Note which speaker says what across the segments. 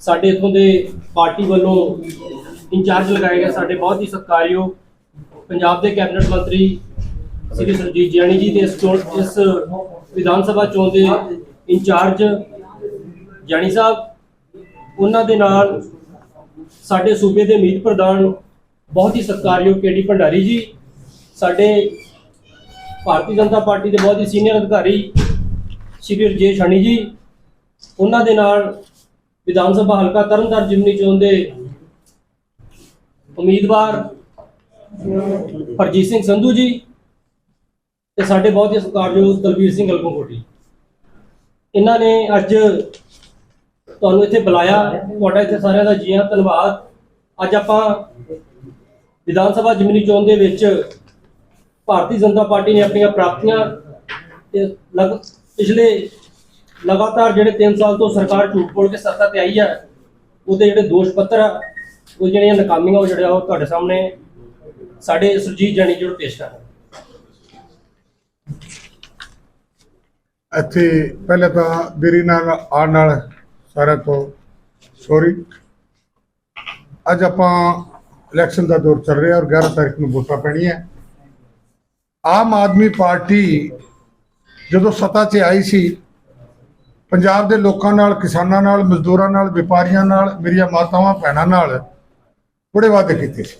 Speaker 1: ਸਾਡੇ ਇਥੋਂ ਦੇ ਪਾਰਟੀ ਵੱਲੋਂ ਇੰਚਾਰਜ ਲਗਾਏ ਗਏ ਸਾਡੇ ਬਹੁਤ ਹੀ ਸਤਿਕਾਰਯੋਗ ਪੰਜਾਬ ਦੇ ਕੈਬਨਿਟ ਮੰਤਰੀ ਸ੍ਰੀ ਸਰਜੀਤ ਜਿਆਣੀ ਜੀ ਤੇ ਇਸ ਚੋਣ ਇਸ ਵਿਧਾਨ ਸਭਾ ਚੋਣ ਦੇ ਇੰਚਾਰਜ ਜਾਣੀ ਸਾਹਿਬ, ਉਹਨਾਂ ਦੇ ਨਾਲ ਸਾਡੇ ਸੂਬੇ ਦੇ ਮੀਤ ਪ੍ਰਧਾਨ ਬਹੁਤ ਹੀ ਸਤਿਕਾਰਯੋਗ ਕੇਡੀ ਭੰਡਾਰੀ ਜੀ, ਸਾਡੇ ਭਾਰਤੀ ਜਨਤਾ ਪਾਰਟੀ ਦੇ ਬਹੁਤ ਹੀ ਸੀਨੀਅਰ ਅਧਿਕਾਰੀ ਸ਼੍ਰੀ ਰਜੇਸ਼ ਹਣੀ ਜੀ, ਉਹਨਾਂ ਦੇ ਨਾਲ ਵਿਧਾਨ ਸਭਾ ਹਲਕਾ ਤਰਨਤਾਰਨ ਜਿਮਨੀ ਚੋਣ ਦੇ ਉਮੀਦਵਾਰ ਹਰਜੀਤ ਸਿੰਘ ਸੰਧੂ ਜੀ ਤੇ ਸਾਡੇ ਬਹੁਤ ਹੀ ਸਤਿਕਾਰਯੋਗ ਦਲਵੀਰ ਸਿੰਘ ਅਲਗੋਕੋਟੀ ਇਹਨਾਂ ਨੇ ਅੱਜ ਤੁਹਾਨੂੰ ਇੱਥੇ ਬੁਲਾਇਆ। ਤੁਹਾਡਾ ਇੱਥੇ ਸਾਰਿਆਂ ਦਾ ਜੀਆਂ ਧੰਨਵਾਦ। ਅੱਜ ਆਪਾਂ ਵਿਧਾਨ ਸਭਾ ਜਿਮਨੀ ਚੋਣ ਦੇ ਵਿੱਚ ਭਾਰਤੀ ਜਨਤਾ ਪਾਰਟੀ ਨੇ ਆਪਣੀਆਂ ਪ੍ਰਾਪਤੀਆਂ ਤੇ ਪਿਛਲੇ ਲਗਾਤਾਰ ਜਿਹੜੇ 3 ਸਾਲ ਤੋਂ ਸਰਕਾਰ ਝੂਠ ਬੋਲ ਕੇ ਸੱਤਾ ਤੇ ਆਈ ਹੈ ਉਹਦੇ ਜਿਹੜੇ ਦੋਸ਼ ਪੱਤਰ ਆ, ਉਹ ਜਿਹੜੀਆਂ ਨਾਕਾਮੀਆਂ ਉਹ ਜਿਹੜੇ ਉਹ ਤੁਹਾਡੇ ਸਾਹਮਣੇ ਸਾਡੇ ਸੁਰਜੀਤ ਜਾਨੀ ਜੀ ਨੂੰ ਪੇਸ਼ ਕਰ
Speaker 2: ਇੱਥੇ ਪਹਿਲਾਂ ਤਾਂ ਦੇਰੀ ਨਾਲ ਆਉਣ ਨਾਲ ਸਾਰਿਆਂ ਤੋਂ ਸੌਰੀ ਅੱਜ ਆਪਾਂ ਇਲੈਕਸ਼ਨ ਦਾ ਦੌਰ ਚੱਲ ਰਿਹਾ ਔਰ 11 ਤਾਰੀਖ ਨੂੰ ਵੋਟਾਂ ਪੈਣੀਆਂ। ਆਮ ਆਦਮੀ ਪਾਰਟੀ ਜਦੋਂ ਸੱਤਾ 'ਚ ਆਈ ਸੀ ਪੰਜਾਬ ਦੇ ਲੋਕਾਂ ਨਾਲ, ਕਿਸਾਨਾਂ ਨਾਲ, ਮਜ਼ਦੂਰਾਂ ਨਾਲ, ਵਪਾਰੀਆਂ ਨਾਲ, ਮੇਰੀਆਂ ਮਾਤਾਵਾਂ, ਭੈਣਾਂ ਨਾਲ ਬੜੇ ਵਾਅਦੇ ਕੀਤੇ ਸੀ।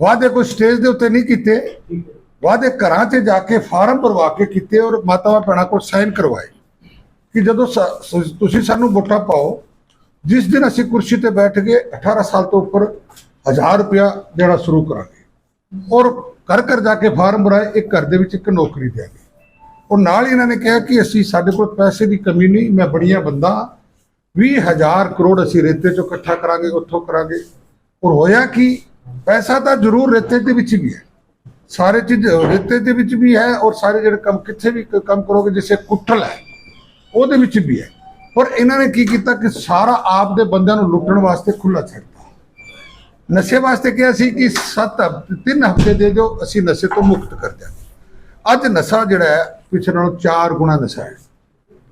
Speaker 2: ਵਾਅਦੇ ਕੋਈ ਸਟੇਜ ਦੇ ਉੱਤੇ ਨਹੀਂ ਕੀਤੇ। ਵਾਅਦੇ ਘਰਾਂ 'ਚ ਜਾ ਕੇ ਫਾਰਮ ਭਰਵਾ ਕੇ ਕੀਤੇ ਔਰ ਮਾਤਾਵਾਂ, ਭੈਣਾਂ ਕੋਲ ਸਾਈਨ ਕਰਵਾਏ ਕਿ ਜਦੋਂ ਸ- ਤੁਸੀਂ ਸਾਨੂੰ ਵੋਟਾਂ ਪਾਓ, ਜਿਸ ਦਿਨ ਅਸੀਂ ਕੁਰਸੀ ਤੇ ਬੈਠ ਗਏ 18 ਸਾਲ ਤੋਂ ਉੱਪਰ 1000 ਰੁਪਇਆ ਦੇਣਾ ਸ਼ੁਰੂ ਕਰਾਂਗੇ ਔਰ ਘਰ ਘਰ ਜਾ ਕੇ ਫਾਰਮ ਭਰਾਏ, ਇੱਕ ਘਰ ਦੇ ਵਿੱਚ ਇੱਕ ਨੌਕਰੀ ਦਿਆਂਗੇ ਔਰ ਨਾਲ ਹੀ ਇਹਨਾਂ ਨੇ ਕਿਹਾ ਕਿ ਅਸੀਂ ਸਾਡੇ ਕੋਲ ਪੈਸੇ ਦੀ ਕਮੀ ਨਹੀਂ, ਮੈਂ ਬੜੀਆਂ ਬੰਦਾ 20000 ਕਰੋੜ ਅਸੀਂ ਰੇਤੇ ਚੋਂ ਇਕੱਠਾ ਕਰਾਂਗੇ, ਉੱਥੋਂ ਕਰਾਂਗੇ। ਔਰ ਹੋਇਆ ਕਿ, ਪੈਸਾ ਤਾਂ ਜ਼ਰੂਰ ਰੇਤੇ ਦੇ ਵਿੱਚ ਵੀ ਹੈ। ਸਾਰੇ ਚੀਜ਼ ਰੇਤੇ ਦੇ ਵਿੱਚ ਵੀ ਹੈ ਔਰ ਸਾਰੇ ਜਿਹੜੇ ਕੰਮ ਕਿੱਥੇ ਵੀ ਕੰਮ ਕਰੋਗੇ, ਜਿਵੇਂ ਕੁੱਠਲ ਹੈ, ਉਹਦੇ ਵਿੱਚ ਵੀ ਹੈ। ਪਰ ਇਹਨਾਂ ਨੇ ਕੀ ਕੀਤਾ ਕਿ ਸਾਰਾ ਆਪ ਦੇ ਬੰਦਿਆਂ ਨੂੰ ਲੁੱਟਣ ਵਾਸਤੇ ਖੁੱਲਾ ਛੱਡਤਾ ਨਸ਼ੇ ਵਾਸਤੇ ਕਿਹਾ ਸੀ ਕਿ 7 3 ਹਫ਼ਤੇ ਦੇ ਦਿਓ, ਅਸੀਂ ਨਸ਼ੇ ਤੋਂ ਮੁਕਤ ਕਰ ਦਿਆਂਗੇ। ਅੱਜ ਨਸ਼ਾ ਜਿਹੜਾ ਹੈ ਪਿਛਲੇ ਨਾਲੋਂ 4 ਗੁਣਾ ਨਸ਼ਾ ਹੈ।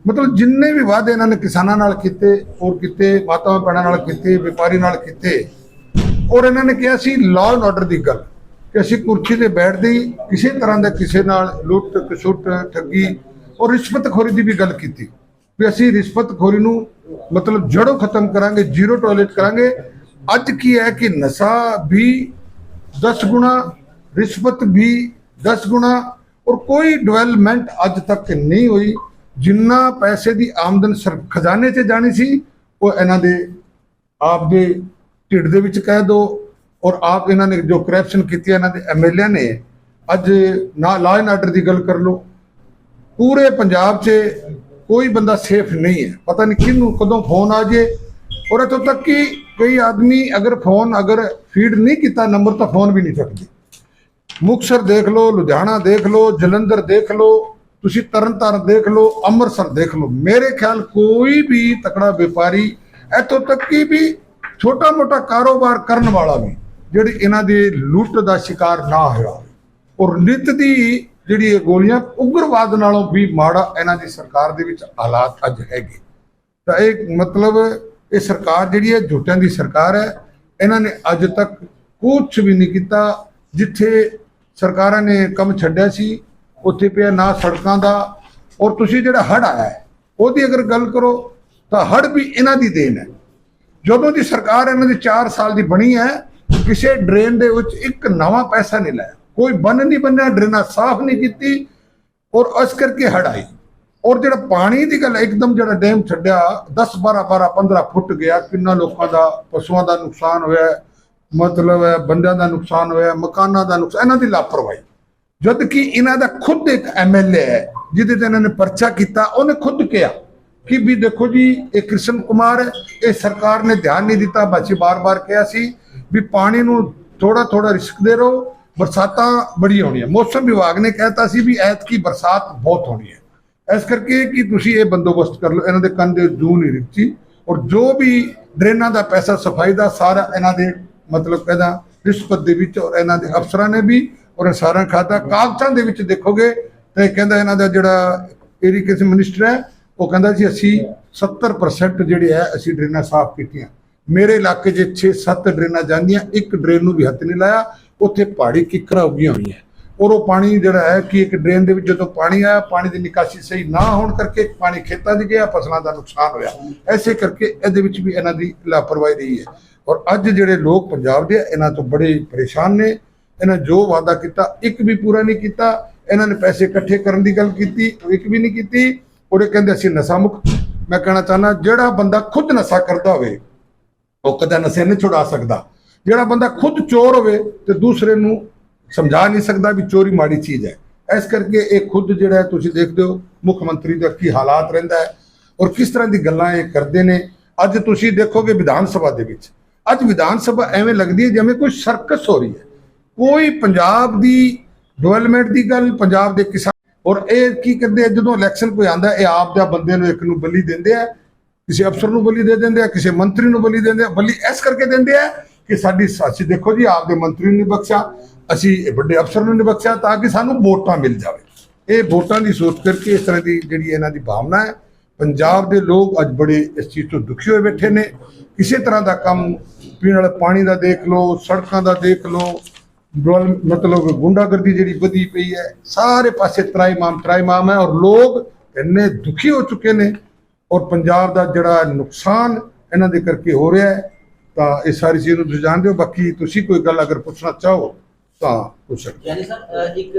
Speaker 2: ਮਤਲਬ ਜਿੰਨੇ ਵੀ ਵਾਅਦੇ ਇਹਨਾਂ ਨੇ ਕਿਸਾਨਾਂ ਨਾਲ ਕੀਤੇ ਔਰ ਕੀਤੇ ਮਾਤਾਵਾਂ ਭੈਣਾਂ ਨਾਲ ਕੀਤੇ, ਵਪਾਰੀ ਨਾਲ ਕੀਤੇ, ਔਰ ਇਹਨਾਂ ਨੇ ਕਿਹਾ ਸੀ ਲਾਅ ਐਂਡ ਆਰਡਰ ਦੀ ਗੱਲ, ਕਿ ਅਸੀਂ ਕੁਰਸੀ ਤੇ ਬੈਠਦੇ ਹੀ ਕਿਸੇ ਤਰ੍ਹਾਂ ਦਾ ਕਿਸੇ ਨਾਲ ਲੁੱਟ, ਕਸੁੱਟ, ਠੱਗੀ ਔਰ ਰਿਸ਼ਵਤਖੋਰੀ ਦੀ ਵੀ ਗੱਲ ਕੀਤੀ। ਵੀ ਅਸੀਂ ਰਿਸ਼ਵਤਖੋਰੀ ਨੂੰ ਮਤਲਬ ਜੜੋਂ ਖਤਮ ਕਰਾਂਗੇ, ਜ਼ੀਰੋ ਟੋਲਰੇਟ ਕਰਾਂਗੇ। ਅੱਜ ਕੀ ਹੈ ਕਿ ਨਸ਼ਾ ਵੀ 10 ਗੁਣਾ, ਰਿਸ਼ਵਤ ਵੀ 10 ਗੁਣਾ ਔਰ ਕੋਈ ਡਿਵੈਲਪਮੈਂਟ ਅੱਜ ਤੱਕ ਨਹੀਂ ਹੋਈ। ਜਿੰਨਾ ਪੈਸੇ ਦੀ ਆਮਦਨ ਸਰ ਖਜ਼ਾਨੇ 'ਚ ਜਾਣੀ ਸੀ, ਉਹ ਇਹਨਾਂ ਦੇ ਆਪ ਦੇ ਢਿੱਡ ਦੇ ਵਿੱਚ ਕਹਿ ਦੋ ਔਰ ਆਪ ਇਹਨਾਂ ਨੇ ਜੋ ਕਰਪਸ਼ਨ ਕੀਤੀ ਇਹਨਾਂ ਦੇ ਐਮਐਲਏ ਨੇ, ਅੱਜ ਨਾ ਲਾਅ ਐਂਡ ਆਰਡਰ ਦੀ ਗੱਲ ਕਰ ਲਓ। ਪੂਰੇ ਪੰਜਾਬ 'ਚ ਕੋਈ ਬੰਦਾ ਸੇਫ ਨਹੀਂ ਹੈ। ਪਤਾ ਨਹੀਂ ਕਿਹਨੂੰ, ਕਦੋਂ ਫੋਨ ਆ ਜੇ। ਔਰ ਇੱਥੋਂ ਤੱਕ ਕਿ ਕਈ ਆਦਮੀ ਅਗਰ ਫੋਨ ਅਗਰ ਫੀਡ ਨਹੀਂ ਕੀਤਾ ਨੰਬਰ ਤਾਂ ਫੋਨ ਵੀ ਨਹੀਂ ਚੱਕਦੇ। ਮੁਕਸਰ ਦੇਖ ਲਓ, ਲੁਧਿਆਣਾ ਦੇਖ ਲਓ, ਜਲੰਧਰ ਦੇਖ ਲਓ, ਤੁਸੀਂ ਤਰਨਤਾਰਨ ਦੇਖ ਲਓ, ਅੰਮ੍ਰਿਤਸਰ ਦੇਖ ਲਓ। ਮੇਰੇ ਖਿਆਲ ਕੋਈ ਵੀ ਤਕੜਾ ਵਪਾਰੀ ਇੱਥੋਂ ਤੱਕ ਕਿ ਵੀ ਛੋਟਾ ਮੋਟਾ ਕਾਰੋਬਾਰ ਕਰਨ ਵਾਲਾ ਵੀ, ਜਿਹੜੀ ਇਹਨਾਂ ਦੇ ਲੁੱਟ ਦਾ ਸ਼ਿਕਾਰ ਨਾ ਹੋਇਆ ਔਰ ਨਿਤ ਦੀ ਜਿਹੜੀ ਇਹ ਗੋਲੀਆਂ, ਉਗਰਵਾਦ ਨਾਲੋਂ ਵੀ ਮਾੜਾ ਇਹਨਾਂ ਦੀ ਸਰਕਾਰ ਦੇ ਵਿੱਚ ਹਾਲਾਤ ਅੱਜ ਹੈਗੇ। ਤਾਂ ਇਹ ਮਤਲਬ ਇਹ ਸਰਕਾਰ ਜਿਹੜੀ ਹੈ ਝੂਟਿਆਂ ਦੀ ਸਰਕਾਰ ਹੈ। ਇਹਨਾਂ ਨੇ ਅੱਜ ਤੱਕ ਕੁਝ ਵੀ ਨਹੀਂ ਕੀਤਾ, ਜਿੱਥੇ ਸਰਕਾਰਾਂ ਨੇ ਕੰਮ ਛੱਡਿਆ ਸੀ, ਉੱਥੇ ਪਿਆ ਨਾ ਸੜਕਾਂ ਦਾ, ਔਰ ਤੁਸੀਂ ਜਿਹੜਾ ਹੜ ਆਇਆ ਉਹਦੀ ਅਗਰ ਗੱਲ ਕਰੋ, ਤਾਂ ਹੜ ਵੀ ਇਹਨਾਂ ਦੀ ਦੇਣ ਹੈ। ਜਦੋਂ ਦੀ ਸਰਕਾਰ ਇਹਨਾਂ ਦੀ 4 ਸਾਲ ਦੀ ਬਣੀ ਹੈ, ਕਿਸੇ ਡਰੇਨ ਦੇ ਵਿੱਚ ਇੱਕ ਨਵਾਂ ਪੈਸਾ ਨਹੀਂ ਲਾਇਆ। ਕੋਈ ਬੰਨ ਨਹੀਂ ਬੰਨਿਆ, ਡਰੇਨਾਂ ਸਾਫ਼ ਨਹੀਂ ਕੀਤੀ, ਔਰ ਇਸ ਕਰਕੇ ਹੜ ਆਈ ਔਰ ਜਿਹੜਾ ਪਾਣੀ ਦੀ ਗੱਲ ਇੱਕਦਮ ਜਿਹੜਾ ਡੈਮ ਛੱਡਿਆ 10 12 12 15 ਫੁੱਟ ਗਿਆ, ਕਿੰਨਾ ਲੋਕਾਂ ਦਾ, ਪਸ਼ੂਆਂ ਦਾ ਨੁਕਸਾਨ ਹੋਇਆ ਮਤਲਬ ਹੈ, ਬੰਦਿਆਂ ਦਾ ਨੁਕਸਾਨ ਹੋਇਆ, ਮਕਾਨਾਂ ਦਾ ਨੁਕਸਾਨ, ਇਹਨਾਂ ਦੀ ਲਾਪਰਵਾਹੀ। ਜਦ ਕਿ ਇਹਨਾਂ ਦਾ ਖੁਦ ਇੱਕ ਐਮਐਲਏ ਹੈ, ਜਿਹਦੇ ਤੇ ਇਹਨਾਂ ਨੇ ਪਰਚਾ ਕੀਤਾ, ਉਹਨੇ ਖੁਦ ਕਿਹਾ ਕਿ ਵੀ ਦੇਖੋ ਜੀ, ਇਹ ਕ੍ਰਿਸ਼ਨ ਕੁਮਾਰ ਹੈ, ਇਹ ਸਰਕਾਰ ਨੇ ਧਿਆਨ ਨਹੀਂ ਦਿੱਤਾ ਬੱਚੇ ਬਾਰ-ਬਾਰ ਕਿਹਾ ਸੀ ਵੀ ਪਾਣੀ ਨੂੰ ਥੋੜਾ ਥੋੜਾ ਰਿਸਕ ਦੇ ਰਹੋ, ਬਰਸਾਤਾਂ ਬੜੀ ਹੋਣੀਆਂ। ਮੌਸਮ ਵਿਭਾਗ ਨੇ ਕਹਿਤਾ ਸੀ ਵੀ ਐਤਕੀ ਬਰਸਾਤ ਬਹੁਤ ਹੋਣੀ ਹੈ। ਇਸ ਕਰਕੇ ਕਿ ਤੁਸੀਂ ਇਹ ਬੰਦੋਬਸਤ ਕਰ ਲਓ, ਇਹਨਾਂ ਦੇ ਕੰਨ ਦੇ ਜੂ ਨਹੀਂ ਰਿਕਚੀ ਔਰ ਜੋ ਵੀ ਡਰੇਨਾਂ ਦਾ ਪੈਸਾ, ਸਫ਼ਾਈ ਦਾ ਸਾਰਾ ਇਹਨਾਂ ਦੇ ਮਤਲਬ ਕਹਿੰਦਾ ਰਿਸ਼ਵਤ ਦੇ ਵਿੱਚ ਔਰ ਇਹਨਾਂ ਦੇ ਅਫਸਰਾਂ ਨੇ ਵੀ ਔਰ ਇਹ ਸਾਰਾ ਖਾਤਾ ਕਾਗਜ਼ਾਂ ਦੇ ਵਿੱਚ ਦੇਖੋਗੇ ਤੇ ਕਹਿੰਦਾ ਇਹਨਾਂ ਦਾ ਜਿਹੜਾ ਇਰੀਗੇਸ਼ਨ ਮਿਨਿਸਟਰ ਹੈ, ਉਹ ਕਹਿੰਦਾ ਜੀ ਅਸੀਂ 70% ਜਿਹੜੇ ਹੈ, ਅਸੀਂ ਡਰੇਨਾਂ ਸਾਫ਼ ਕੀਤੀਆਂ। ਮੇਰੇ ਇਲਾਕੇ 'ਚ 6-7 ਡਰੇਨਾਂ ਜਾਂਦੀਆਂ, ਇੱਕ ਡਰੇਨ ਨੂੰ ਵੀ ਹੱਥ ਨਹੀਂ ਲਾਇਆ, ਉੱਥੇ ਪਹਾੜੀ ਕਿੱਕਰਾਂ ਉੱਗੀਆਂ ਹੋਈਆਂ। ਔਰ ਉਹ ਪਾਣੀ ਜਿਹੜਾ ਹੈ ਕਿ ਇੱਕ ਡਰੇਨ ਦੇ ਵਿੱਚ ਜਦੋਂ ਪਾਣੀ ਆਇਆ, ਪਾਣੀ ਦੀ ਨਿਕਾਸੀ ਸਹੀ ਨਾ ਹੋਣ ਕਰਕੇ ਪਾਣੀ ਖੇਤਾਂ 'ਚ ਗਿਆ, ਫਸਲਾਂ ਦਾ ਨੁਕਸਾਨ ਹੋਇਆ। ਐਸੇ ਕਰਕੇ ਇਹਦੇ ਵਿੱਚ ਵੀ ਇਹਨਾਂ ਦੀ ਲਾਪਰਵਾਹੀ ਰਹੀ ਹੈ। ਔਰ ਅੱਜ ਜਿਹੜੇ ਲੋਕ ਪੰਜਾਬ ਦੇ ਇਹਨਾਂ ਤੋਂ ਬੜੇ ਪਰੇਸ਼ਾਨ ਨੇ। ਇਹਨਾਂ ਜੋ ਵਾਅਦਾ ਕੀਤਾ, ਇੱਕ ਵੀ ਪੂਰਾ ਨਹੀਂ ਕੀਤਾ। ਇਹਨਾਂ ਨੇ ਪੈਸੇ ਇਕੱਠੇ ਕਰਨ ਦੀ ਗੱਲ ਕੀਤੀ, ਉਹ ਇੱਕ ਵੀ ਨਹੀਂ ਕੀਤੀ। ਔਰ ਇਹ ਕਹਿੰਦੇ ਅਸੀਂ ਨਸ਼ਾ ਮੁਕਤ ਮੈਂ ਕਹਿਣਾ ਚਾਹੁੰਦਾ, ਜਿਹੜਾ ਬੰਦਾ ਖੁਦ ਨਸ਼ਾ ਕਰਦਾ ਹੋਵੇ, ਉਹ ਕਦੇ ਨਸ਼ੇ ਨਹੀਂ ਛੁਡਾ ਸਕਦਾ। ਜਿਹੜਾ ਬੰਦਾ ਖੁਦ ਚੋਰ ਹੋਵੇ ਤੇ ਦੂਸਰੇ ਨੂੰ ਸਮਝਾ ਨਹੀਂ ਸਕਦਾ ਵੀ ਚੋਰੀ ਮਾੜੀ ਚੀਜ਼ ਹੈ। ਇਸ ਕਰਕੇ ਇਹ ਖੁਦ ਜਿਹੜਾ ਤੁਸੀਂ ਦੇਖਦੇ ਹੋ, ਮੁੱਖ ਮੰਤਰੀ ਦਾ ਕੀ ਹਾਲਾਤ ਰਹਿੰਦਾ ਹੈ ਔਰ ਕਿਸ ਤਰ੍ਹਾਂ ਦੀ ਗੱਲਾਂ ਇਹ ਕਰਦੇ ਨੇ। ਅੱਜ ਤੁਸੀਂ ਦੇਖੋਗੇ ਵਿਧਾਨ ਸਭਾ ਦੇ ਵਿੱਚ, ਅੱਜ ਵਿਧਾਨ ਸਭਾ ਐਵੇਂ ਲੱਗਦੀ ਹੈ ਜਿਵੇਂ ਕੋਈ ਸਰਕਸ ਹੋ ਰਹੀ ਹੈ। ਕੋਈ ਪੰਜਾਬ ਦੀ ਡਿਵੈਲਪਮੈਂਟ ਦੀ ਗੱਲ, ਪੰਜਾਬ ਦੇ ਕਿਸਾਨ ਔਰ ਇਹ ਕੀ ਕਹਿੰਦੇ ਆ, ਜਦੋਂ ਇਲੈਕਸ਼ਨ ਕੋਈ ਆਂਦਾ ਇਹ ਆਪ ਦਾ ਬੰਦੇ ਨੂੰ ਇੱਕ ਨੂੰ ਬਲੀ ਦਿੰਦੇ ਆ, ਕਿਸੇ ਅਫਸਰ ਨੂੰ ਬਲੀ ਦੇ ਦਿੰਦੇ ਆ, ਕਿਸੇ ਮੰਤਰੀ ਨੂੰ ਬਲੀ ਦਿੰਦੇ ਆ, ਬਲੀ ਇਸ ਕਰਕੇ ਦਿੰਦੇ ਆ ਕਿ ਸਾਡੀ ਸਾਸੀ ਦੇਖੋ ਜੀ, ਆਪ ਦੇ ਮੰਤਰੀ ਨੂੰ ਨਹੀਂ ਬਖਸ਼ਿਆ ਅਸੀਂ ਇਹ ਵੱਡੇ ਅਫਸਰ ਨੂੰ ਨਹੀਂ ਬਖਸ਼ਿਆ ਤਾਂ ਕਿ ਸਾਨੂੰ ਵੋਟਾਂ ਮਿਲ ਜਾਵੇ। ਇਹ ਵੋਟਾਂ ਦੀ ਸੋਚ ਕਰਕੇ ਇਸ ਤਰ੍ਹਾਂ ਦੀ ਜਿਹੜੀ ਇਹਨਾਂ ਦੀ ਭਾਵਨਾ ਹੈ, ਪੰਜਾਬ ਦੇ ਲੋਕ ਅੱਜ ਬੜੇ ਇਸ ਚੀਜ਼ ਤੋਂ ਦੁਖੀ ਹੋਏ ਬੈਠੇ ਨੇ। ਕਿਸੇ ਤਰ੍ਹਾਂ ਦਾ ਕੰਮ ਪੀਣ ਵਾਲੇ ਪਾਣੀ ਦਾ ਦੇਖ ਲਓ, ਸੜਕਾਂ ਦਾ ਦੇਖ ਲਓ ਮਤਲਬ ਗੁੰਡਾਗਰਦੀ ਜਿਹੜੀ ਵਧੀ ਪਈ ਹੈ, ਸਾਰੇ ਪਾਸੇ ਤਰਾਈਮਾਮ ਤਰਾਈਮਾਮ ਹੈ ਔਰ ਲੋਕ ਇੰਨੇ ਦੁਖੀ ਹੋ ਚੁੱਕੇ ਨੇ ਔਰ ਪੰਜਾਬ ਦਾ ਜਿਹੜਾ ਨੁਕਸਾਨ ਇਹਨਾਂ ਦੇ ਕਰਕੇ ਹੋ ਰਿਹਾ ਹੈ, ਤਾਂ ਇਹ ਸਾਰੀ ਚੀਜ਼ ਨੂੰ ਤੁਸੀਂ ਜਾਣਦੇ ਹੋ ਬਾਕੀ ਤੁਸੀਂ ਕੋਈ ਗੱਲ ਅਗਰ ਪੁੱਛਣਾ ਚਾਹੋ ਤਾਂ ਪੁੱਛ ਸਕਦੇ ਹੋ।
Speaker 3: ਯਾਨੀ ਸਰ ਇੱਕ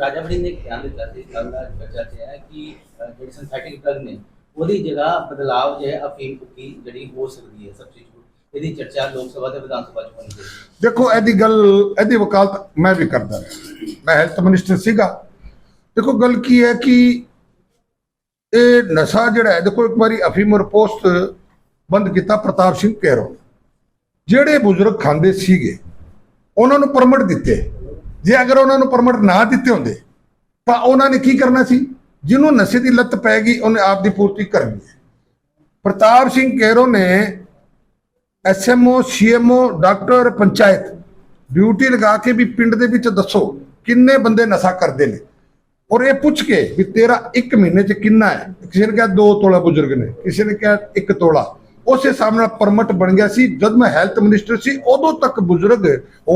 Speaker 3: ਰਾਜਾ ਬੜੀ ਨੇ ਬਿਆਨ ਦਿੱਤਾ ਸੀ ਕੱਲ ਦਾ ਚਰਚਾ ਤੇ ਹੈ ਕਿ ਜਿਹੜੇ ਸਿੰਥੈਟਿਕ ਡਰਗ ਨੇ ਉਹਦੀ ਜਗ੍ਹਾ ਬਦਲਾਵ ਜੋ ਹੈ ਅਫੀਮ ਕੁੱਕੀ ਜਿਹੜੀ ਹੋ ਸਕਦੀ ਹੈ ਸਬਸਟੀਟਿਊਟ ਇਹਦੀ ਚਰਚਾ ਲੋਕ ਸਭਾ ਤੇ ਵਿਧਾਨ ਸਭਾ ਚ ਹੋਣੀ ਚਾਹੀਦੀ ਹੈ
Speaker 2: ਦੇਖੋ ਇਹਦੀ ਗੱਲ ਇਹਦੀ ਵਕਾਲਤ ਮੈਂ ਵੀ ਕਰਦਾ ਮੈਂ ਹੈਲਥ ਮਿਨਿਸਟਰ ਸੀਗਾ ਦੇਖੋ ਗੱਲ ਕੀ ਹੈ ਕਿ ਇਹ ਨਸ਼ਾ ਜਿਹੜਾ ਹੈ ਦੇਖੋ ਇੱਕ ਵਾਰੀ ਅਫੀਮ ਔਰ ਪੋਸਟ ਬੰਦ ਕੀਤਾ ਪ੍ਰਤਾਪ ਸਿੰਘ ਕੈਰੋ। ਜਿਹੜੇ ਬਜ਼ੁਰਗ ਖਾਂਦੇ ਸੀਗੇ ਉਹਨਾਂ ਨੂੰ ਪਰਮਿਟ ਦਿੱਤੇ। ਜੇ ਅਗਰ ਉਹਨਾਂ ਨੂੰ ਪਰਮਿਟ ਨਾ ਦਿੱਤੇ ਹੁੰਦੇ, ਤਾਂ ਉਹਨਾਂ ਨੇ ਕੀ ਕਰਨਾ ਸੀ? ਜਿਹਨੂੰ ਨਸ਼ੇ ਦੀ ਲੱਤ ਪੈ ਗਈ, ਉਹਨੇ ਆਪ ਦੀ ਪੂਰਤੀ ਕਰਨੀ ਹੈ। ਪ੍ਰਤਾਪ ਸਿੰਘ ਕੈਰੋ ਨੇ SMO, CMO, doctor, panchayat duty ਲਗਾ ਕੇ ਵੀ ਪਿੰਡ ਦੇ ਵਿੱਚ ਦੱਸੋ, ਕਿੰਨੇ ਬੰਦੇ ਨਸ਼ਾ ਕਰਦੇ ਨੇ? ਔਰ ਇਹ ਪੁੱਛ ਕੇ ਵੀ ਤੇਰਾ 1 ਮਹੀਨੇ ਚ ਕਿੰਨਾ ਹੈ? ਕਿਸੇ ਨੇ ਕਿਹਾ 2 ਤੋਲਾ ਬਜ਼ੁਰਗ ਨੇ, ਕਿਸੇ ਨੇ ਕਿਹਾ 1 ਤੋਲਾ। ਉਸੇ ਹਿਸਾਬ ਨਾਲ ਪਰਮਿਟ ਬਣ ਗਿਆ ਸੀ। ਜਦ ਮੈਂ ਹੈਲਥ ਮਿਨਿਸਟਰ ਸੀ, ਉਦੋਂ ਤੱਕ ਬਜ਼ੁਰਗ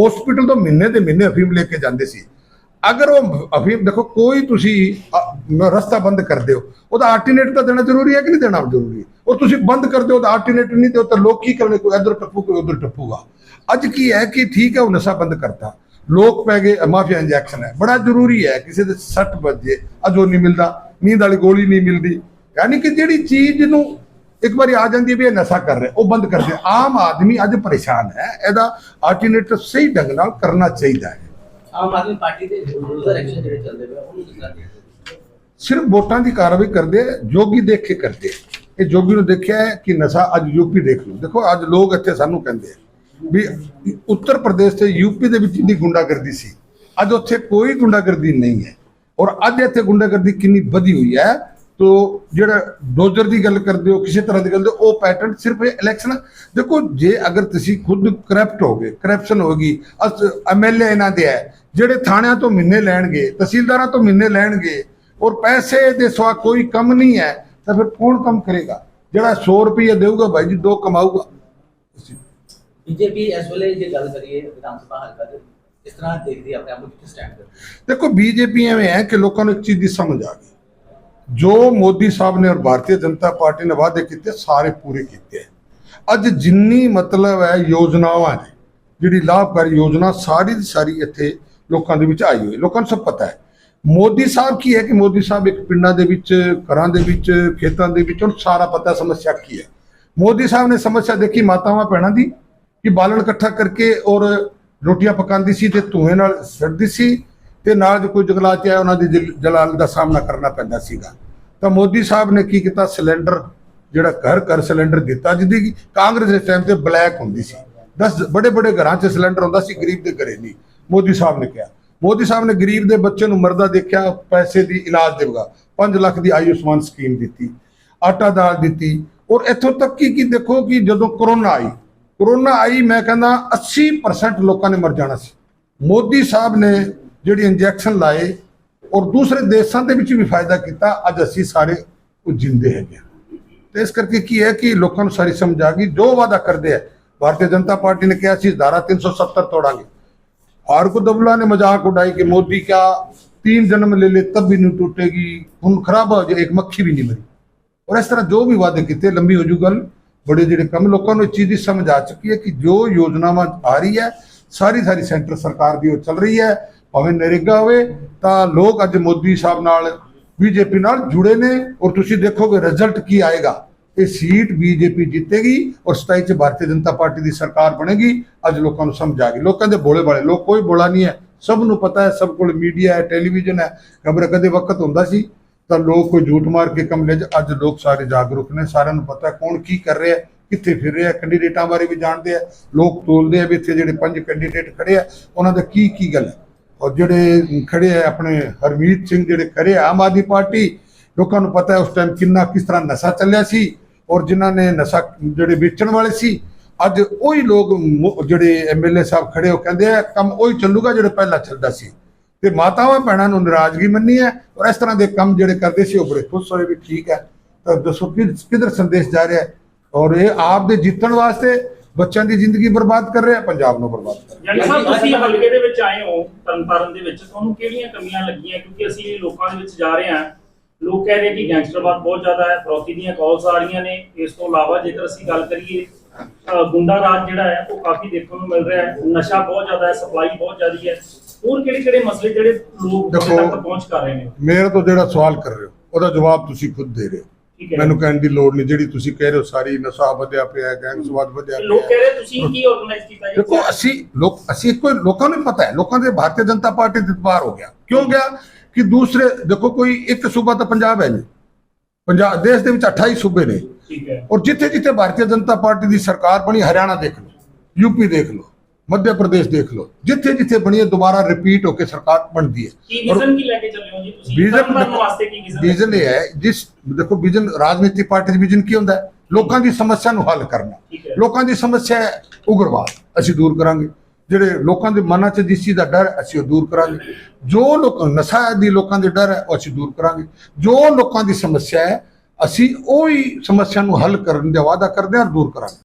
Speaker 2: ਹਸਪੀਟਲ ਤੋਂ ਮਹੀਨੇ ਦੇ ਮਹੀਨੇ ਅਫੀਮ ਲੈ ਕੇ ਜਾਂਦੇ ਸੀ। ਅਗਰ ਉਹ ਅਫੀਮ, ਦੇਖੋ, ਕੋਈ ਤੁਸੀਂ ਰਸਤਾ ਬੰਦ ਕਰ ਦਿਓ। ਉਹਦਾ ਆਲਟਰਨੇਟ ਤਾਂ ਦੇਣਾ ਜ਼ਰੂਰੀ ਹੈ ਕਿ ਨਹੀਂ ਦੇਣਾ ਜ਼ਰੂਰੀ ਉਹ ਤੁਸੀਂ ਬੰਦ ਕਰ ਦਿਓ ਤਾਂ ਆਲਟਰਨੇਟ ਨਹੀਂ ਦਿਓ, ਤਾਂ ਲੋਕ ਕੀ ਕਰਨਗੇ? ਕੋਈ ਇਧਰ ਟੱਪੂ, ਕੋਈ ਉਧਰ ਟੱਪੂਗਾ। ਅੱਜ ਕੀ ਹੈ ਕਿ ਠੀਕ ਹੈ, ਉਹ ਨਸ਼ਾ ਬੰਦ ਕਰਤਾ। ਲੋਕ ਪੈ ਗਏ ਮਾਫੀਆ ਇੰਜੈਕਸ਼ਨ ਹੈ। ਬੜਾ ਜ਼ਰੂਰੀ ਹੈ, ਕਿਸੇ ਦੇ ਸੱਟ ਵੱਜੇ, ਅਜੋ ਨਹੀਂ ਮਿਲਦਾ, ਨੀਂਦ ਵਾਲੀ ਗੋਲੀ ਨਹੀਂ ਮਿਲਦੀ। ਯਾਨੀ ਕਿ ਜਿਹੜੀ ਚੀਜ਼ ਨੂੰ ਇੱਕ ਵਾਰੀ ਆ ਜਾਂਦੀ ਵੀ ਇਹ ਨਸ਼ਾ ਕਰ ਰਿਹਾ ਉਹ ਬੰਦ ਕਰਦੇ ਆਮ ਆਦਮੀ ਅੱਜ ਪਰੇਸ਼ਾਨ ਹੈ ਇਹਦਾ ਆਲਟਰਨੇਟਿਵ ਸਹੀ ਢੰਗ ਨਾਲ ਕਰਨਾ ਚਾਹੀਦਾ ਹੈ।
Speaker 3: ਆਮ ਆਦਮੀ ਪਾਰਟੀ ਦੇ ਰੂਲਰ ਐਕਸ਼ਨ ਜਿਹੜੇ ਚੱਲਦੇ ਪਏ ਉਹਨੂੰ ਹੋ?
Speaker 2: ਸਿਰਫ ਵੋਟਾਂ ਦੀ ਕਾਰਵਾਈ ਕਰਦੇ ਜੋਗੀ ਦੇਖ ਕੇ ਕਰਦੇ। ਇਹ ਜੋਗੀ ਨੂੰ ਦੇਖਿਆ ਕਿ ਨਸ਼ਾ ਅੱਜ ਯੂਪੀ ਦੇਖ ਲਓ ਦੇਖੋ ਅੱਜ ਲੋਕ ਇੱਥੇ ਸਾਨੂੰ ਕਹਿੰਦੇ ਆ ਵੀ ਉੱਤਰ ਪ੍ਰਦੇਸ਼ ਤੇ ਯੂਪੀ ਦੇ ਵਿੱਚ ਇੰਨੀ ਗੁੰਡਾਗਰਦੀ ਸੀ। ਅੱਜ ਉੱਥੇ ਕੋਈ ਗੁੰਡਾਗਰਦੀ ਨਹੀਂ ਹੈ। ਔਰ ਅੱਜ ਇੱਥੇ ਗੁੰਡਾਗਰਦੀ ਕਿੰਨੀ ਵਧੀ ਹੋਈ ਹੈ ਤੋ ਜਿਹੜਾ ਡੋਜ਼ਰ ਦੀ ਗੱਲ ਕਰਦੇ ਹੋ ਕਿਸੇ ਤਰ੍ਹਾਂ ਦੀ ਗੱਲ ਕਰਦੇ ਹੋ, ਉਹ ਪੈਟਰਨ ਸਿਰਫ ਇਲੈਕਸ਼ਨ ਦੇਖੋ ਜੇ ਅਗਰ ਤੁਸੀਂ ਖੁਦ ਕਰਪਟ ਹੋਗੇ ਕਰਪਸ਼ਨ ਹੋਗੀ ਐਮਐਲਏ ਇਹਨਾਂ ਦੇ ਹੈ ਜਿਹੜੇ ਥਾਣਿਆਂ ਤੋਂ ਮਹੀਨੇ ਲੈਣਗੇ ਤਹਿਸੀਲਦਾਰਾਂ ਤੋਂ ਮਹੀਨੇ ਲੈਣਗੇ ਔਰ ਪੈਸੇ ਦੇ ਸਵਾ ਕੋਈ ਕੰਮ ਨਹੀਂ ਹੈ ਤਾਂ ਫਿਰ ਕੌਣ ਕੰਮ ਕਰੇਗਾ? ਜਿਹੜਾ 100 ਰੁਪਏ ਦੇਊਗਾ ਭਾਈ ਜੀ ਦੋ ਕਮਾਊਗਾ।
Speaker 3: ਬੀਜੇਪੀ ਇਸ ਵੇਲੇ ਜੇ ਗੱਲ ਕਰੀਏ ਵਿਧਾਨ ਸਭਾ ਹਲਕਾ ਦੇ ਇਸ ਤਰ੍ਹਾਂ ਦੇਖਦੀ ਹੈ ਆਪਣੇ ਆਪ ਨੂੰ ਕਿੱਥੇ ਸਟੈਂਡ ਕਰਦੀ ਹੈ
Speaker 2: ਦੇਖੋ ਬੀਜੇਪੀ ਐਵੇਂ ਹੈ ਕਿ ਲੋਕਾਂ ਨੂੰ ਇੱਕ ਚੀਜ਼ ਦੀ ਸਮਝ ਆ ਗਈ। ਜੋ ਮੋਦੀ ਸਾਹਿਬ ਨੇ ਔਰ ਭਾਰਤੀ ਜਨਤਾ ਪਾਰਟੀ ਨੇ ਵਾਅਦੇ ਕੀਤੇ, ਸਾਰੇ ਪੂਰੇ ਕੀਤੇ ਹੈ। ਅੱਜ ਜਿੰਨੀ ਮਤਲਬ ਹੈ ਯੋਜਨਾਵਾਂ ਨੇ, ਜਿਹੜੀ ਲਾਭਕਾਰੀ ਯੋਜਨਾ ਸਾਰੀ ਦੀ ਸਾਰੀ ਇੱਥੇ ਲੋਕਾਂ ਦੇ ਵਿੱਚ ਆਈ ਹੋਈ ਲੋਕਾਂ ਨੂੰ ਸਭ ਪਤਾ ਹੈ। ਮੋਦੀ ਸਾਹਿਬ ਕੀ ਹੈ ਕਿ ਮੋਦੀ ਸਾਹਿਬ ਇੱਕ ਪਿੰਡਾਂ ਦੇ ਵਿੱਚ, ਘਰਾਂ ਦੇ ਵਿੱਚ, ਖੇਤਾਂ ਦੇ ਵਿੱਚ, ਉਹਨੂੰ ਸਾਰਾ ਪਤਾ ਸਮੱਸਿਆ ਕੀ ਹੈ। ਮੋਦੀ ਸਾਹਿਬ ਨੇ ਸਮੱਸਿਆ ਦੇਖੀ ਮਾਤਾਵਾਂ ਭੈਣਾਂ ਦੀ, ਕਿ ਬਾਲਣ ਇਕੱਠਾ ਕਰਕੇ ਔਰ ਰੋਟੀਆਂ ਪਕਾਉਂਦੀ ਸੀ ਤੇ ਧੂਏ ਨਾਲ ਸੜਦੀ ਸੀ। ਤੇ ਨਾਲ ਜੇ ਕੋਈ ਜੰਗਲਾਤ ਆਇਆ, ਉਹਨਾਂ ਦੀ ਜਲ- ਜਲਾਲ ਦਾ ਸਾਹਮਣਾ ਕਰਨਾ ਪੈਂਦਾ ਸੀਗਾ। ਤਾਂ ਮੋਦੀ ਸਾਹਿਬ ਨੇ ਕੀ ਕੀਤਾ? ਸਿਲੰਡਰ ਜਿਹੜਾ ਘਰ ਘਰ ਸਿਲੰਡਰ ਦਿੱਤਾ ਜਿਹਦੀ ਕਾਂਗਰਸ ਦੇ ਟਾਈਮ ਤੇ ਬਲੈਕ ਹੁੰਦੀ ਸੀ। 10 ਬੜੇ ਬੜੇ ਘਰਾਂ 'ਚ ਸਿਲੰਡਰ ਹੁੰਦਾ ਸੀ, ਗਰੀਬ ਦੇ ਘਰੇ ਨਹੀਂ। ਮੋਦੀ ਸਾਹਿਬ ਨੇ ਕਿਹਾ। ਮੋਦੀ ਸਾਹਿਬ ਨੇ ਗਰੀਬ ਦੇ ਬੱਚੇ ਨੂੰ ਮਰਦਾ ਦੇਖਿਆ, ਪੈਸੇ ਦੀ ਇਲਾਜ ਦੇਵੇਗਾ 5 ਲੱਖ ਦੀ ਆਯੁਸ਼ਮਾਨ ਸਕੀਮ ਦਿੱਤੀ, ਆਟਾ ਦਾਲ ਦਿੱਤੀ। ਔਰ ਇੱਥੋਂ ਤੱਕ ਕਿ, ਕੀ ਦੇਖੋ ਕਿ ਜਦੋਂ ਕਰੋਨਾ ਆਈ ਕਰੋਨਾ ਆਈ, ਮੈਂ ਕਹਿੰਦਾ 80% ਲੋਕਾਂ ਨੇ ਮਰ ਜਾਣਾ ਸੀ। ਮੋਦੀ ਸਾਹਿਬ ਨੇ ਜਿਹੜੀ ਇੰਜੈਕਸ਼ਨ ਲਾਏ ਔਰ ਦੂਸਰੇ ਦੇਸ਼ਾਂ ਦੇ ਵਿੱਚ ਵੀ ਫਾਇਦਾ ਕੀਤਾ ਅੱਜ ਅਸੀਂ ਸਾਰੇ ਉਹ ਜਿੰਦੇ ਹੈਗੇ ਆ। ਤੇ ਇਸ ਕਰਕੇ ਕੀ ਹੈ ਕਿ ਲੋਕਾਂ ਨੂੰ ਸਾਰੀ ਸਮਝ ਆ ਗਈ ਜੋ ਵਾਅਦਾ ਕਰਦੇ ਆ ਭਾਰਤੀ ਜਨਤਾ ਪਾਰਟੀ ਨੇ ਕਿਹਾ ਸੀ ਧਾਰਾ 370 ਤੋੜਾਂਗੇ फारूक अब्दुल्ला ने मजाक उड़ाई कि मोदी क्या तीन जन्म ले ले तब भी नहीं टूटेगी खून खराब हो जाए एक मक्खी भी नहीं मरी और इस तरह जो भी वादे किए लंबी हो जू गल बड़े ਜਿਹੜੇ ਕੰਮ ਲੋਕਾਂ ਨੂੰ ਇਸ ਚੀਜ਼ ਦੀ ਸਮਝ ਆ ਚੁੱਕੀ ਹੈ ਕਿ ਜੋ ਯੋਜਨਾਵਾਂ ਆ ਰਹੀ ਹੈ ਸਾਰੀ ਸਾਰੀ ਸੈਂਟਰ ਸਰਕਾਰ ਦੀ ਉਹ ਚੱਲ ਰਹੀ ਹੈ ਭਾਵੇਂ ਨਰੇਗਾ ਹੋਵੇ, ਤਾਂ ਲੋਕ ਅੱਜ ਮੋਦੀ ਸਾਹਿਬ ਨਾਲ, ਬੀਜੇਪੀ ਨਾਲ ਜੁੜੇ ਨੇ ਔਰ ਤੁਸੀਂ ਦੇਖੋਗੇ ਰਿਜ਼ਲਟ ਕੀ ਆਏਗਾ। ਇਹ ਸੀਟ ਬੀਜੇਪੀ ਜਿੱਤੇਗੀ ਔਰ 27 ਚ ਭਾਰਤੀ ਜਨਤਾ ਪਾਰਟੀ ਦੀ ਸਰਕਾਰ ਬਣੇਗੀ। ਅੱਜ ਲੋਕਾਂ ਨੂੰ ਸਮਝ ਆ ਗਈ। ਲੋਕਾਂ ਦੇ ਬੋਲੇ ਵਾਲੇ, ਲੋਕ ਕੋਈ ਬੋਲਾ ਨਹੀਂ ਹੈ। ਸਭ ਨੂੰ ਪਤਾ ਹੈ, ਸਭ ਕੋਲ ਮੀਡੀਆ ਹੈ ਟੈਲੀਵਿਜ਼ਨ ਹੈ। ਖਬਰ ਕਦੇ ਵਕਤ ਹੁੰਦਾ ਸੀ, ਤਾਂ ਲੋਕ ਕੋਈ ਝੂਠ ਮਾਰ ਕੇ ਕੰਮ ਲੈ ਅੱਜ ਲੋਕ ਸਾਰੇ ਜਾਗਰੂਕ ਨੇ। ਸਾਰਿਆਂ ਨੂੰ ਪਤਾ ਕੌਣ ਕੀ ਕਰ ਰਿਹਾ ਹੈ, ਕਿੱਥੇ ਫਿਰ ਰਿਹਾ ਕੈਂਡੀਡੇਟਾਂ ਬਾਰੇ ਵੀ ਜਾਣਦੇ ਆ ਲੋਕ ਤੋਲਦੇ ਆ ਵੀ ਇੱਥੇ ਜਿਹੜੇ ਪੰਜ ਕੈਂਡੀਡੇਟ ਖੜੇ ਆ, ਉਹਨਾਂ ਦਾ ਕੀ ਕੀ ਗੱਲ ਹੈ। ਔਰ ਜਿਹੜੇ ਖੜੇ ਆ ਆਪਣੇ ਹਰਮੀਤ ਸਿੰਘ ਜਿਹੜੇ ਖੜੇ ਆਮ ਆਦਮੀ ਪਾਰਟੀ, ਲੋਕਾਂ ਨੂੰ ਪਤਾ ਹੈ ਉਸ ਟਾਈਮ ਕਿੰਨਾ ਕਿਸ ਤਰ੍ਹਾਂ ਨਸ਼ਾ ਚੱਲਿਆ ਸੀ ਔਰ ਜਿਨ੍ਹਾਂ ਨੇ ਨਸ਼ਾ ਜਿਹੜੇ ਵੇਚਣ ਵਾਲੇ ਸੀ, ਅੱਜ ਉਹੀ ਲੋਕ ਮੁ- ਜਿਹੜੇ ਐਮਐਲਏ ਸਾਹਿਬ ਖੜੇ ਹੋ ਕਹਿੰਦੇ ਆ, ਕੰਮ ਉਹੀ ਚੱਲੂਗਾ ਜਿਹੜਾ ਪਹਿਲਾਂ ਚੱਲਦਾ ਸੀ। ਤੇ ਮਾਤਾਵਾਂ ਭੈਣਾਂ ਨੂੰ ਨਾਰਾਜ਼ਗੀ ਮੰਨੀ ਹੈ ਔਰ ਇਸ ਤਰ੍ਹਾਂ ਦੇ ਕੰਮ ਜਿਹੜੇ ਕਰਦੇ ਸੀ ਉਹ ਬੜੇ ਖੁਸ਼ ਹੋਏ ਵੀ ਠੀਕ ਹੈ। ਤਾਂ ਦੱਸੋ ਕਿ ਕਿਧਰ ਸੰਦੇਸ਼ ਜਾ ਰਿਹਾ ਔਰ ਇਹ ਆਪ ਦੇ ਜਿੱਤਣ ਵਾਸਤੇ ਬੱਚਿਆਂ ਦੀ ਜ਼ਿੰਦਗੀ ਬਰਬਾਦ ਕਰ ਰਿਹਾ ਪੰਜਾਬ ਨੂੰ ਬਰਬਾਦ ਕਰ ਰਿਹਾ।
Speaker 4: ਜਾਨੀ ਸਾਹਿਬ ਤੁਸੀਂ ਹਲਕੇ ਦੇ ਵਿੱਚ ਆਏ ਹੋ ਤਰਨਤਾਰਨ ਦੇ ਵਿੱਚ ਤੁਹਾਨੂੰ ਕਿਹੜੀਆਂ ਕਮੀਆਂ ਲੱਗੀਆਂ? ਕਿਉਂਕਿ ਅਸੀਂ ਲੋਕਾਂ ਦੇ ਵਿੱਚ ਜਾ ਰਹੇ ਹਾਂ। ਲੋਕ ਕਹਿ ਰਹੇ ਕਿ ਗੈਂਗਸਟਰਵਾਦ ਬਹੁਤ ਜ਼ਿਆਦਾ ਹੈ ਫਰੌਤੀ ਦੀਆਂ ਕਾਲਸ ਆ ਰਹੀਆਂ ਨੇ। ਇਸ ਤੋਂ ਇਲਾਵਾ ਜੇਕਰ ਅਸੀਂ ਗੱਲ ਕਰੀਏ ਗੁੰਡਾ ਰਾਜ ਜਿਹੜਾ ਹੈ ਉਹ ਕਾਫੀ ਦੇਖਣ ਨੂੰ ਮਿਲ ਰਿਹਾ ਹੈ। ਨਸ਼ਾ ਬਹੁਤ ਜ਼ਿਆਦਾ ਹੈ ਸਪਲਾਈ ਬਹੁਤ ਜ਼ਿਆਦੀ ਹੈ। ਹੋਰ ਕਿਹੜੇ ਕਿਹੜੇ ਮਸਲੇ ਜਿਹੜੇ ਲੋਕ ਤੱਕ ਪਹੁੰਚ ਕਰ ਰਹੇ ਨੇ?
Speaker 2: ਮੇਰੇ ਤੋਂ ਜਿਹੜਾ ਸਵਾਲ ਕਰ ਰਹੇ ਹੋ ਉਹਦਾ ਜਵਾਬ ਤੁਸੀਂ ਖੁਦ ਦੇ ਰਹੇ ਹੈ। ਮੈਨੂੰ ਕਹਿਣ ਦੀ ਲੋੜ ਨਹੀਂ ਜਿਹੜੀ ਤੁਸੀਂ ਕਹਿ ਰਹੇ ਹੋ ਸਾਰੀ ਨਸ਼ਾ ਵਧਿਆ ਪਿਆ ਗੈਂਗਸਵਾਦ ਵਧਿਆ
Speaker 4: ਲੋਕ
Speaker 2: ਪਿਆ
Speaker 4: ਕਹਿ ਰਹੇ ਤੁਸੀਂ ਕੀ ਆਰਗੇਨਾਈਜ਼ ਕੀਤਾ
Speaker 2: ਦੇਖੋ ਅਸੀਂ ਲੋਕ ਅਸੀਂ ਕੋਈ ਲੋਕਾਂ ਨੂੰ ਪਤਾ ਹੈ ਲੋਕਾਂ ਦੇ ਭਾਰਤੀ ਜਨਤਾ ਪਾਰਟੀ ਦੇ ਪਾਰ ਹੋ ਗਿਆ। ਕਿਉਂ ਗਿਆ? ਕਿ ਦੂਸਰੇ ਦੇਖੋ ਕੋਈ ਇੱਕ ਸੂਬਾ ਤਾਂ ਪੰਜਾਬ ਹੈ ਨਹੀਂ। ਪੰਜਾਬ ਦੇਸ਼ ਦੇ ਵਿੱਚ 28 ਸੂਬੇ ਨੇ।
Speaker 4: ਠੀਕ ਹੈ।
Speaker 2: ਔਰ ਜਿੱਥੇ ਜਿੱਥੇ ਭਾਰਤੀ ਜਨਤਾ ਪਾਰਟੀ ਦੀ ਸਰਕਾਰ ਬਣੀ ਹਰਿਆਣਾ ਦੇਖ ਲਓ ਯੂਪੀ ਦੇਖ ਲਓ। ਮੱਧ ਪ੍ਰਦੇਸ਼ ਦੇਖ ਲਓ ਜਿੱਥੇ ਜਿੱਥੇ ਬਣੀ ਹੈ ਦੁਬਾਰਾ ਰਿਪੀਟ ਹੋ ਕੇ ਸਰਕਾਰ ਬਣਦੀ ਹੈ।
Speaker 4: ਕੀ ਵਿਜ਼ਨ ਕੀ ਲੈ ਕੇ ਚੱਲੇ ਹੋ ਜੀ ਤੁਸੀਂ?
Speaker 2: ਵਿਜ਼ਨ
Speaker 4: ਤਰਨਤਾਰਨ ਵਾਸਤੇ ਕੀ ਵਿਜ਼ਨ
Speaker 2: ਵਿਜ਼ਨ ਇਹ ਹੈ? ਜਿਸ ਦੇਖੋ ਵਿਜ਼ਨ ਰਾਜਨੀਤਿਕ ਪਾਰਟੀ ਦਾ ਵਿਜ਼ਨ ਕੀ ਹੁੰਦਾ ਹੈ? ਲੋਕਾਂ ਦੀ ਸਮੱਸਿਆ ਨੂੰ ਹੱਲ ਕਰਨਾ।
Speaker 4: ਹੈ।
Speaker 2: ਲੋਕਾਂ ਦੀ ਸਮੱਸਿਆ ਹੈ ਉਗਰਵਾਦ ਅਸੀਂ ਦੂਰ ਕਰਾਂਗੇ। ਜਿਹੜੇ ਲੋਕਾਂ ਦੇ ਮਨਾਂ 'ਚ ਜਿਸ ਚੀਜ਼ ਦਾ ਡਰ ਹੈ, ਅਸੀਂ ਉਹ ਦੂਰ ਕਰਾਂਗੇ। ਜੋ ਲੋਕ ਨਸ਼ਾ ਦੀ ਲੋਕਾਂ ਦੇ ਡਰ ਹੈ ਉਹ ਅਸੀਂ ਦੂਰ ਕਰਾਂਗੇ। ਜੋ ਲੋਕਾਂ ਦੀ ਸਮੱਸਿਆ ਹੈ ਅਸੀਂ ਉਹੀ ਸਮੱਸਿਆ ਨੂੰ ਹੱਲ ਕਰਨ ਦਾ ਵਾਅਦਾ ਕਰਦੇ ਹਾਂ ਔਰ ਦੂਰ ਕਰਾਂਗੇ।